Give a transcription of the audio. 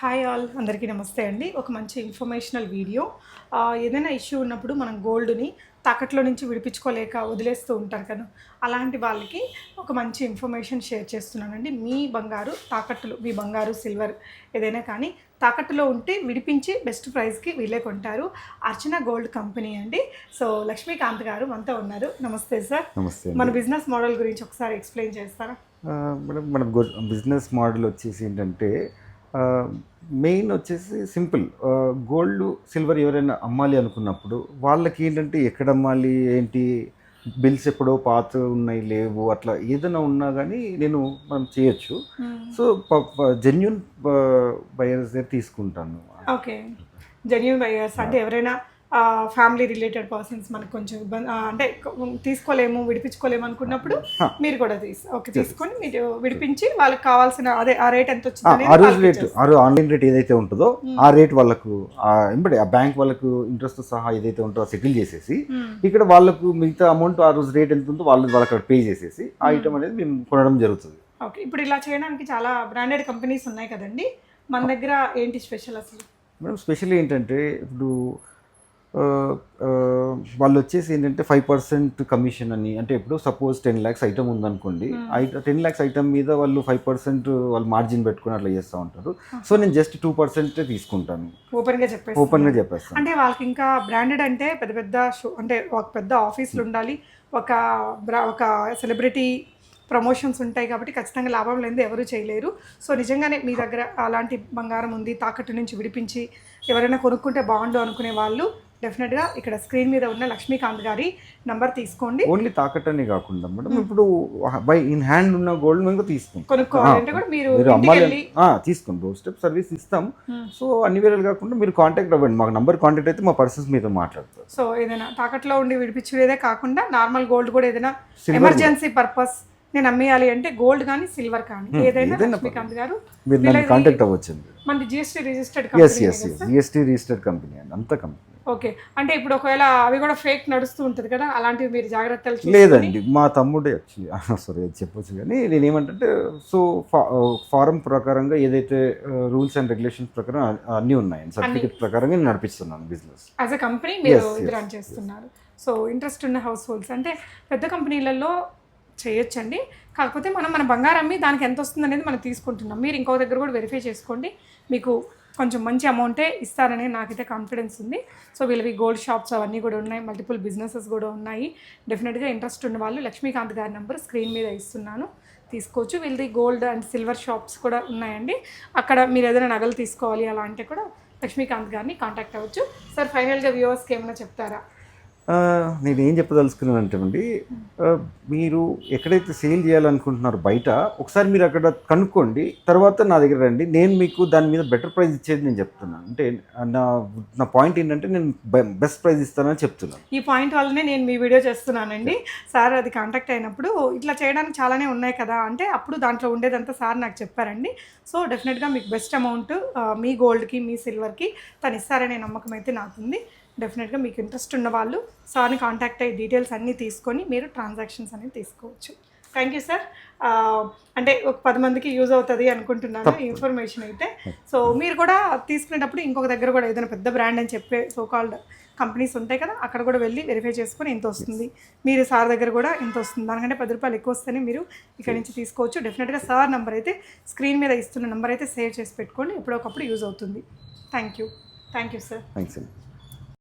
Hi all అందరికీ నమస్తే అండి. ఒక మంచి ఇన్ఫర్మేషనల్ వీడియో ఏదైనా ఇష్యూ ఉన్నప్పుడు మనం గోల్డ్ని తాకట్లో నుంచి విడిపించుకోలేక వదిలేస్తూ ఉంటారు కదా. అలాంటి వాళ్ళకి ఒక మంచి ఇన్ఫర్మేషన్ షేర్ చేస్తున్నానండి. మీ బంగారు తాకట్టులు మీ బంగారు సిల్వర్ ఏదైనా కానీ తాకట్టులో ఉంటే విడిపించి బెస్ట్ ప్రైస్కి వీళ్ళే కొంటారు. అర్చన గోల్డ్ కంపెనీ అండి. సో లక్ష్మీకాంత్ గారు మనతో ఉన్నారు. నమస్తే సార్ నమస్తే మన బిజినెస్ మోడల్ గురించి ఒకసారి ఎక్స్ప్లెయిన్ చేస్తారా? మేడం మన బిజినెస్ మోడల్ వచ్చేసి ఏంటంటే మెయిన్ వచ్చేసి సింపుల్. గోల్డ్ సిల్వర్ ఎవరైనా అమ్మాలి అనుకున్నప్పుడు వాళ్ళకి ఏంటంటే ఎక్కడ అమ్మాలి ఏంటి బిల్స్ ఎప్పుడో పాత ఉన్నాయి లేవు అట్లా ఏదైనా ఉన్నా కానీ నేను మనం చేయొచ్చు. సో జెన్యున్ బయర్స్ దగ్గర తీసుకుంటాను. ఓకే. జెన్యున్ బయర్స్ అంటే ఎవరైనా ఫ్యామిలీ రిలేటెడ్ పర్సన్స్ మనకు కొంచెం ఇబ్బంది అంటే కొ- విడిపించుకోలేము అనుకున్నప్పుడు. మీరు కూడా తీసి ఓకే తీసుకొని మీరు విడిపించి వాళ్ళకి కావాల్సిన అదే ఆ రేట్ ఎంత వచ్చింది ఆ రోజు రేట్ ఆన్లైన్ రేట్ ఏదైతే ఉంటుందో Hmm. ఆ రేట్ వాళ్ళకు ఆ ఎంబడి ఆ బ్యాంక్ వాళ్ళకు ఇంట్రెస్ట్ సహా ఏదైతే ఉంటుందో సెటిల్ చేసేసి Hmm. ఇక్కడ వాళ్ళకు మిగతా అమౌంట్ ఆ రోజు రేట్ ఎంత ఉందో వాళ్ళు వాళ్ళకి పే చేసేసి ఆ ఐటమ్ అనేది మేము కొనడం జరుగుతుంది ఓకే ఇప్పుడు ఇలా చేయడానికి చాలా బ్రాండెడ్ కంపెనీస్ ఉన్నాయి కదండి మన దగ్గర ఏంటి స్పెషల్ అసలు మేడం స్పెషల్ ఏంటంటే ఇప్పుడు వాళ్ళు వచ్చేసి ఏంటంటే ఫైవ్ పర్సెంట్ కమిషన్ అని అంటే ఇప్పుడు సపోజ్ టెన్ ల్యాక్స్ ఐటమ్ ఉందనుకోండి టెన్ ల్యాక్స్ ఐటమ్ మీద వాళ్ళు ఫైవ్ పర్సెంట్ వాళ్ళు మార్జిన్ పెట్టుకుని అట్లా చేస్తూ ఉంటారు. సో నేను జస్ట్ టూ పర్సెంట్ తీసుకుంటాను. ఓపెన్గా చెప్పేసి ఓపెన్గా చెప్పేస్తాను. అంటే వాళ్ళకి ఇంకా బ్రాండెడ్ అంటే పెద్ద పెద్ద షో అంటే ఒక పెద్ద ఆఫీసులు ఉండాలి ఒక బ్రా ఒక సెలబ్రిటీ ప్రమోషన్స్ ఉంటాయి కాబట్టి ఖచ్చితంగా లాభం లేనిది ఎవరు చేయలేరు. సో నిజంగానే మీ దగ్గర అలాంటి బంగారం ఉంది తాకట్టు నుంచి విడిపించి ఎవరైనా కొనుక్కుంటే బాగుండు అనుకునే వాళ్ళు డెఫినెట్గా ఇక్కడ స్క్రీన్ మీద ఉన్న లక్ష్మీకాంత్ గారి నంబర్ తీసుకోండి. ఓన్లీ తాకట్టనే కాకుండా మేడం ఇప్పుడు బై ఇన్ హ్యాండ్ ఉన్న గోల్డ్ మేము కూడా తీసుకుంటాం. కొనుక్కోవాలంటే కూడా మీరు అమ్మాలి తీసుకోండి డోర్ స్టెప్ సర్వీస్ ఇస్తాం. Hmm. సో అన్ని వేరేలు కాకుండా మీరు కాంటాక్ట్ అవ్వండి మాకు నంబర్ కాంటాక్ట్ అయితే మా పర్సన్స్ మీతో మాట్లాడతారు. సో ఏదైనా తాకట్లో ఉండి విడిపించేదే కాకుండా నార్మల్ గోల్డ్ కూడా ఏదైనా ఎమర్జెన్సీ పర్పస్ నేను అమ్మేయాలి అంటే గోల్డ్ కానీ సిల్వర్ కానీ Hmm, ఏదైనా లక్ష్మీకాంత్ గారు మీరు కాంటాక్ట్ అవ్వచ్చండి మనది GST registered S S GST registered company అండి అంత కంపెనీ ఓకే. అంటే ఇప్పుడు ఒకవేళ అవి కూడా ఫేక్ నడుస్తూ ఉంటుంది కదా అలాంటివి మీరు జాగ్రత్తలు లేదండి మా తమ్ముడే యాక్చువల్లీ సారీ అది చెప్పొచ్చు కానీ నేను ఏమంటే సో ఫారం ప్రకారంగా ఏదైతే రూల్స్ అండ్ రెగ్యులేషన్స్ ప్రకారం అన్నీ ఉన్నాయి. సర్టిఫికేట్ ప్రకారంగా నేను నడిపిస్తున్నాను బిజినెస్. యాజ్ అ కంపెనీ మీరు. రన్ చేస్తున్నారు. సో ఇంట్రెస్ట్ ఉన్న హౌస్ హోల్డ్స్ అంటే పెద్ద కంపెనీలలో చేయొచ్చండి. కాకపోతే మనం మన బంగారం అమ్మి దానికి ఎంత వస్తుంది అనేది మనం తీసుకుంటున్నాం. మీరు ఇంకో దగ్గర కూడా వెరిఫై చేసుకోండి. మీకు కొంచెం మంచి అమౌంటే ఇస్తారని నాకైతే కాన్ఫిడెన్స్ ఉంది. సో వీళ్ళవి గోల్డ్ షాప్స్ అవన్నీ కూడా ఉన్నాయి. మల్టిపుల్ బిజినెసెస్ కూడా ఉన్నాయి. డెఫినెట్గా ఇంట్రెస్ట్ ఉన్న వాళ్ళు లక్ష్మీకాంత్ గారి నెంబర్ స్క్రీన్ మీద ఇస్తున్నాను. తీసుకోవచ్చు. వీళ్ళది గోల్డ్ అండ్ సిల్వర్ షాప్స్ కూడా ఉన్నాయండి. అక్కడ మీరు ఏదైనా నగలు తీసుకోవాలి అలా అంటే కూడా లక్ష్మీకాంత్ గారిని కాంటాక్ట్ అవ్వచ్చు. సార్ ఫైనల్గా వ్యూవర్స్కి ఏమైనా చెప్తారా? నేను ఏం చెప్పదలుచుకున్నాను అంటే అండి ఆ, మీరు ఎక్కడైతే సేల్ చేయాలనుకుంటున్నారో బయట ఒకసారి మీరు అక్కడ కనుక్కోండి తర్వాత నా దగ్గర రండి నేను మీకు దాని మీద బెటర్ ప్రైస్ ఇచ్చేది నేను చెప్తున్నాను. అంటే నా నా పాయింట్ ఏంటంటే నేను బెస్ట్ ప్రైస్ ఇస్తానని చెప్తున్నాను. ఈ పాయింట్ వల్లనే నేను మీ వీడియో చేస్తున్నానండి. సార్ అది కాంటాక్ట్ అయినప్పుడు ఇట్లా చేయడానికి చాలానే ఉన్నాయి కదా అంటే అప్పుడు దాంట్లో ఉండేదంతా సార్ నాకు చెప్పారండి. సో డెఫినెట్గా మీకు బెస్ట్ అమౌంట్ మీ గోల్డ్కి మీ సిల్వర్కి తను ఇస్తారనే నమ్మకం అయితే నాకుంది. డెఫినెట్గా మీకు ఇంట్రెస్ట్ ఉన్న వాళ్ళు సార్ని కాంటాక్ట్ అయ్యి డీటెయిల్స్ అన్నీ తీసుకొని మీరు ట్రాన్సాక్షన్స్ అనేది తీసుకోవచ్చు. థ్యాంక్ యూ సార్ అంటే ఒక పది మందికి యూజ్ అవుతుంది అనుకుంటున్నాను ఇన్ఫర్మేషన్ అయితే. సో మీరు కూడా తీసుకునేటప్పుడు ఇంకొక దగ్గర కూడా ఏదైనా పెద్ద బ్రాండ్ అని చెప్పే సో కాల్డ్ కంపెనీస్ ఉంటాయి కదా అక్కడ కూడా వెళ్ళి వెరిఫై చేసుకొని ఎంత వస్తుంది. మీరు సార్ దగ్గర కూడా ఎంత వస్తుంది. దానికంటే పది రూపాయలు ఎక్కువ వస్తేనే మీరు ఇక్కడ నుంచి తీసుకోవచ్చు. డెఫినెట్గా సార్ నెంబర్ అయితే స్క్రీన్ మీద ఇస్తున్న నెంబర్ అయితే సేవ్ చేసి పెట్టుకోండి. ఎప్పుడొకప్పుడు యూజ్ అవుతుంది. Thank you thank you sir thanks